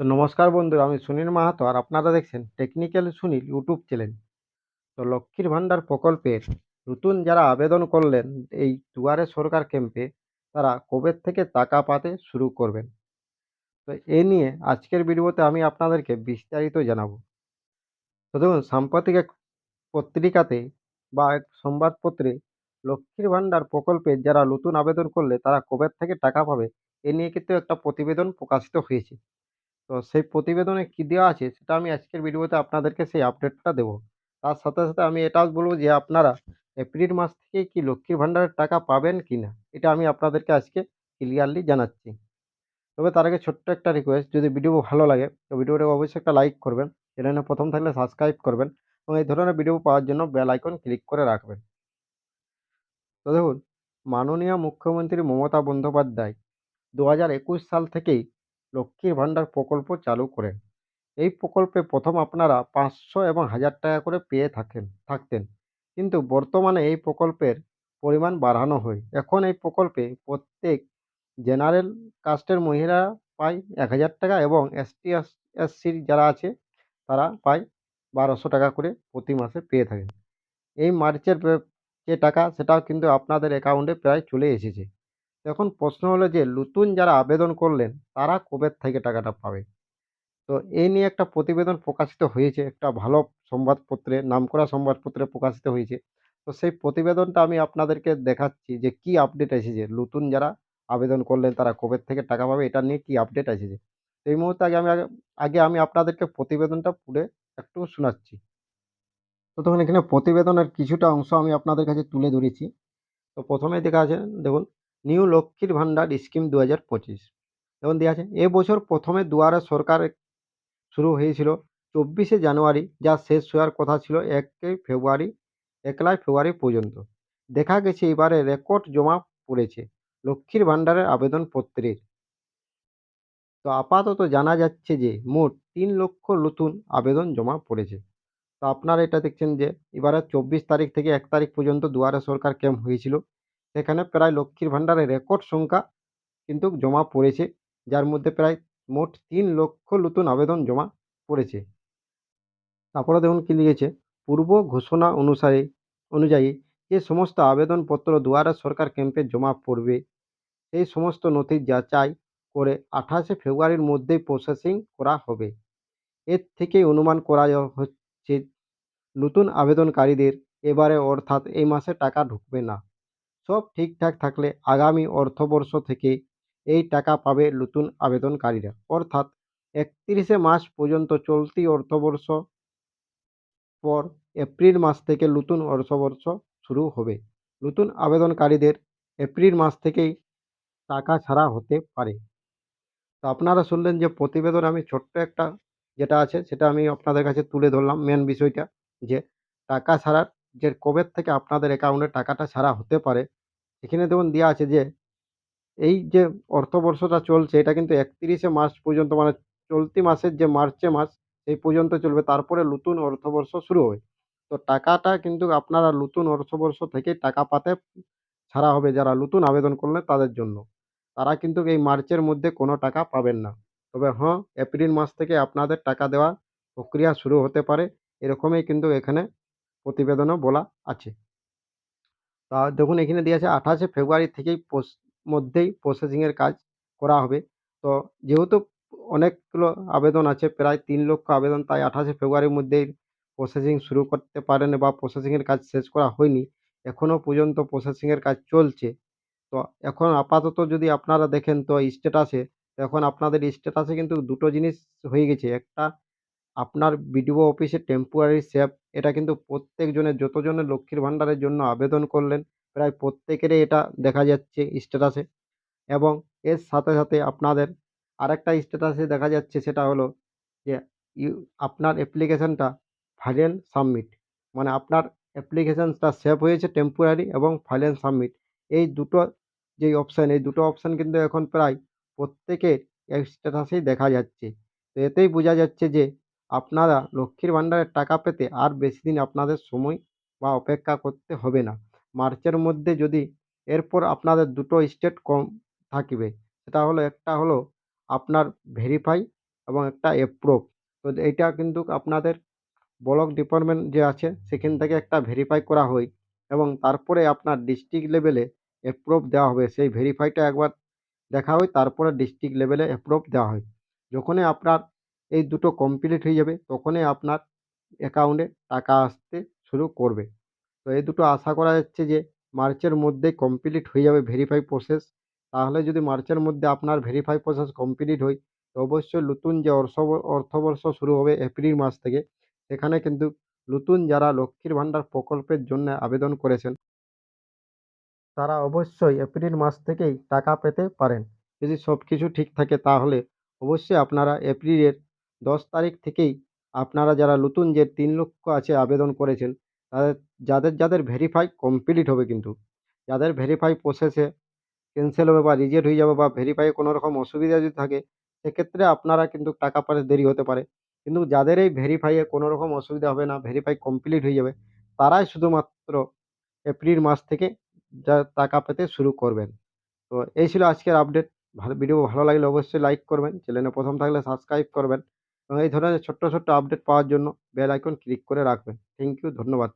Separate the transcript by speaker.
Speaker 1: তো নমস্কার বন্ধুরা আমি সুনীল মাহাতো আর আপনারা দেখছেন টেকনিক্যাল সুনীল ইউটিউব চ্যানেল। তো লক্ষ্মীর ভাণ্ডার প্রকল্পের নতুন যারা আবেদন করলেন এই দুয়ারে সরকার ক্যাম্পে, তারা কবে থেকে টাকা পাতে শুরু করবেন? তো এ নিয়ে আজকের ভিডিওতে আমি আপনাদেরকে বিস্তারিত জানাব। তো দেখুন, সাম্প্রতিক এক পত্রিকাতে বা এক সংবাদপত্রে লক্ষ্মীর ভাণ্ডার প্রকল্পে যারা নতুন আবেদন করলে তারা কবে থেকে টাকা পাবে, এ নিয়ে কিন্তু একটা প্রতিবেদন প্রকাশিত হয়েছে। তো সেই প্রতিবেদনে কী দেওয়া আছে সেটা আমি আজকের ভিডিওতে আপনাদেরকে সেই আপডেটটা দেবো। তার সাথে সাথে আমি এটাও বলব যে আপনারা এপ্রিল মাস থেকে কি লক্ষ্মীর ভাণ্ডারের টাকা পাবেন কি না এটা আমি আপনাদেরকে আজকে ক্লিয়ারলি জানাচ্ছি। তবে তার আগে ছোট্ট একটা রিকোয়েস্ট যদি ভিডিও ভালো লাগে, তো ভিডিওটাকে অবশ্যই একটা লাইক করবেন চ্যানেলে প্রথম থাকলে সাবস্ক্রাইব করবেন এবং এই ধরনের ভিডিও পাওয়ার জন্য বেল আইকন ক্লিক করে রাখবেন। তো দেখুন, মাননীয় মুখ্যমন্ত্রী মমতা বন্দ্যোপাধ্যায় দু হাজার একুশ সাল থেকেই লক্ষ্মীর ভাণ্ডার প্রকল্প চালু করেন। এই প্রকল্পে প্রথম আপনারা পাঁচশো এবং হাজার টাকা করে পেয়ে থাকেন, থাকতেন। কিন্তু বর্তমানে এই প্রকল্পের পরিমাণ বাড়ানো হয়। এখন এই প্রকল্পে প্রত্যেক জেনারেল কাস্টের মহিলা পায় এক হাজার টাকা এবং এসটি এসসির যারা আছে, তারা পায় বারোশো টাকা করে প্রতি মাসে পেয়ে থাকেন। এই মার্চের যে টাকা, সেটাও কিন্তু আপনাদের অ্যাকাউন্টে প্রায় চলে এসেছে। এখন প্রশ্ন হলো যে, নতুন যারা আবেদন করলেন, তারা কবে থেকে টাকাটা পাবে? তো এই নিয়ে একটা প্রতিবেদন প্রকাশিত হয়েছে, একটা ভালো সংবাদপত্রে, নামকরা সংবাদপত্রে প্রকাশিত হয়েছে। তো সেই প্রতিবেদনটা আমি আপনাদেরকে দেখাচ্ছি যে, কি আপডেট এসেছে? নতুন যারা আবেদন করলেন, তারা কবে থেকে টাকা পাবে? এটা নিয়ে কি আপডেট এসেছে? এই মুহূর্তে আগে আমি আগে আমি আপনাদেরকে প্রতিবেদনটা পড়ে একটু শোনাচ্ছি। তো তখন এখানে প্রতিবেদনের কিছুটা অংশ আমি আপনাদের কাছে তুলে ধরেছি। তো প্রথমেই দেখা আছে দেখুন নিউ লক্ষ্মীর ভাণ্ডার স্কিম দু হাজার পঁচিশ। যেমন দেওয়া আছে এবছর প্রথমে দুয়ারে সরকার শুরু হয়েছিল চব্বিশে জানুয়ারি, যা শেষ হওয়ার কথা ছিল একই ফেব্রুয়ারি, একলাই ফেব্রুয়ারি পর্যন্ত। দেখা গেছে এবারে রেকর্ড জমা পড়েছে লক্ষ্মীর ভাণ্ডারের আবেদনপত্রের। তো আপাতত জানা যাচ্ছে যে মোট তিন লক্ষ নতুন আবেদন জমা পড়েছে। তো আপনারা এটা দেখছেন যে এবারে চব্বিশ তারিখ থেকে এক তারিখ পর্যন্ত দুয়ারে সরকার ক্যাম্প হয়েছিল। সেখানে প্রায় লক্ষ্মীর ভাণ্ডারের রেকর্ড সংখ্যা কিন্তু জমা পড়েছে, যার মধ্যে প্রায় মোট তিন লক্ষ নতুন আবেদন জমা পড়েছে। তারপরে দেখুন কি লিখেছে, পূর্ব ঘোষণা অনুসারে, অনুযায়ী যে সমস্ত আবেদনপত্র দুয়ারে সরকার ক্যাম্পে জমা পড়বে, সেই সমস্ত নথি যাচাই করে আঠাশে ফেব্রুয়ারির মধ্যেই প্রসেসিং করা হবে। এর থেকেই অনুমান করা হচ্ছে, নতুন আবেদনকারীদের এবারে অর্থাৎ এই মাসে টাকা ঢুকবে না। সব ঠিকঠাক থাকলে আগামী অর্থবর্ষ থেকে এই টাকা পাবে নতুন আবেদনকারীরা। অর্থাৎ একত্রিশে মার্চ পর্যন্ত চলতি অর্থবর্ষ পর এপ্রিল মাস থেকে নতুন অর্থবর্ষ শুরু হবে। নতুন আবেদনকারীদের এপ্রিল মাস থেকেই টাকা ছাড়া হতে পারে। তো আপনারা শুনলেন যে প্রতিবেদন আমি ছোট্ট একটা যেটা আছে সেটা আমি আপনাদের কাছে তুলে ধরলাম মেন বিষয়টা, যে টাকা ছাড়ার যে কবের থেকে আপনাদের অ্যাকাউন্টে টাকাটা ছাড়া হতে পারে, এখানে দেখুন দেওয়া আছে যে, এই যে অর্থবর্ষটা চলছে, এটা কিন্তু একত্রিশে মার্চ পর্যন্ত মানে চলতি মাসের যে মার্চে মাস, সেই পর্যন্ত চলবে। তারপরে নতুন অর্থবর্ষ শুরু হবে। তো টাকাটা কিন্তু আপনারা নতুন অর্থবর্ষ থেকে টাকা পাতে ছাড়া হবে, যারা নতুন আবেদন করলেন তাদের জন্য। তারা কিন্তু এই মার্চের মধ্যে কোনো টাকা পাবেন না। তবে হ্যাঁ এপ্রিল মাস থেকে আপনাদের টাকা দেওয়া প্রক্রিয়া শুরু হতে পারে। এরকমই কিন্তু এখানে প্রতিবেদনও বলা আছে। তা দেখুন, এখানে দেওয়া আছে আঠাশে ফেব্রুয়ারি থেকেই মধ্যেই প্রসেসিংয়ের কাজ করা হবে। তো যেহেতু অনেকগুলো আবেদন আছে, প্রায় তিন লক্ষ আবেদন, তাই আঠাশে ফেব্রুয়ারির মধ্যেই প্রসেসিং শুরু করতে পারেন বা প্রসেসিংয়ের কাজ শেষ করা হয়নি, এখনও পর্যন্ত প্রসেসিংয়ের কাজ চলছে। তো এখন আপাতত যদি আপনারা দেখেন, তো স্ট্যাটাসে এখন আপনাদের স্ট্যাটাসে কিন্তু দুটো জিনিস হয়ে গেছে। একটা, আপনার বিডিও অফিসে টেম্পোরারি সেভ এটা কিন্তু প্রত্যেকজনের, যতজনের লক্ষ্মীর ভাণ্ডারের জন্য আবেদন করলেন, প্রায় প্রত্যেকেরই এটা দেখা যাচ্ছে স্ট্যাটাসে এবং এর সাথে সাথে আপনাদের আরেকটা স্ট্যাটাসে দেখা যাচ্ছে, সেটা হলো যে আপনার অ্যাপ্লিকেশনটা ফাইনাল সাবমিট মানে আপনার অ্যাপ্লিকেশানটা সেভ হয়েছে টেম্পোরারি এবং ফাইনাল সাবমিট এই দুটো যেই অপশান এই দুটো অপশান কিন্তু এখন প্রায় প্রত্যেকের স্ট্যাটাসেই দেখা যাচ্ছে। তো এতেই বোঝা যাচ্ছে যে আপনারা লক্ষ্মীর ভাণ্ডারের টাকা পেতে আর বেশি দিন আপনাদের সময় বা অপেক্ষা করতে হবে না। মার্চের মধ্যে যদি এরপর আপনাদের দুটো স্টেট কম থাকবে, সেটা হলো একটা হলো আপনার ভেরিফাই এবং একটা অ্যাপ্রুভ তো এইটা কিন্তু আপনাদের ব্লক ডিপার্টমেন্ট যে আছে, সেখান থেকে একটা ভেরিফাই করা হয় এবং তারপরে আপনার ডিস্ট্রিক্ট লেভেলে অ্যাপ্রুভ দেওয়া হবে। সেই ভেরিফাইটা একবার দেখা হয়, তারপরে ডিস্ট্রিক্ট লেভেলে অ্যাপ্রুভ দেওয়া হয়। যখনই আপনার এই দুটো কমপ্লিট হয়ে যাবে, তখনই আপনার অ্যাকাউন্টে টাকা আসতে শুরু করবে। তো এই দুটো আশা করা যাচ্ছে যে মার্চের মধ্যেই কমপ্লিট হয়ে যাবে ভেরিফাই প্রসেস তাহলে যদি মার্চের মধ্যে আপনার ভেরিফাই প্রসেস কমপ্লিট হয়, তো অবশ্যই নতুন যে অর্থ, অর্থবর্ষ শুরু হবে এপ্রিল মাস থেকে, সেখানে কিন্তু নতুন যারা লক্ষ্মীর ভাণ্ডার প্রকল্পের জন্য আবেদন করেছেন, তারা অবশ্যই এপ্রিল মাস থেকেই টাকা পেতে পারেন। যদি সব কিছু ঠিক থাকে তাহলে অবশ্যই আপনারা এপ্রিলের দশ তারিখ থেকেই আপনারা যারা নতুন যে তিন লক্ষ আছে আবেদন করেছেন, তাদের, যাদের যাদের ভেরিফাই কমপ্লিট হবে কিন্তু। যাদের ভেরিফাই প্রসেসে ক্যান্সেল হবে বা রিজেক্ট হয়ে যাবে বা ভেরিফাইয়ে কোনো রকম অসুবিধা যদি থাকে, সেক্ষেত্রে আপনারা কিন্তু টাকা পেতে দেরি হতে পারে। কিন্তু যাদের এই ভেরিফাইয়ে কোনো রকম অসুবিধা হবে না ভেরিফাই কমপ্লিট হয়ে যাবে, তারাই শুধুমাত্র এপ্রিল মাস থেকে যা টাকা পেতে শুরু করবেন। তো এই ছিল আজকের আপডেট ভালো ভিডিও ভালো লাগলে অবশ্যই লাইক করবেন। চ্যানেলে প্রথম থাকলে সাবস্ক্রাইব করবেন। এবং এই ধরনের ছোট্ট ছোট্ট আপডেট পাওয়ার জন্য বেল আইকন ক্লিক করে রাখবেন। থ্যাংক ইউ ধন্যবাদ।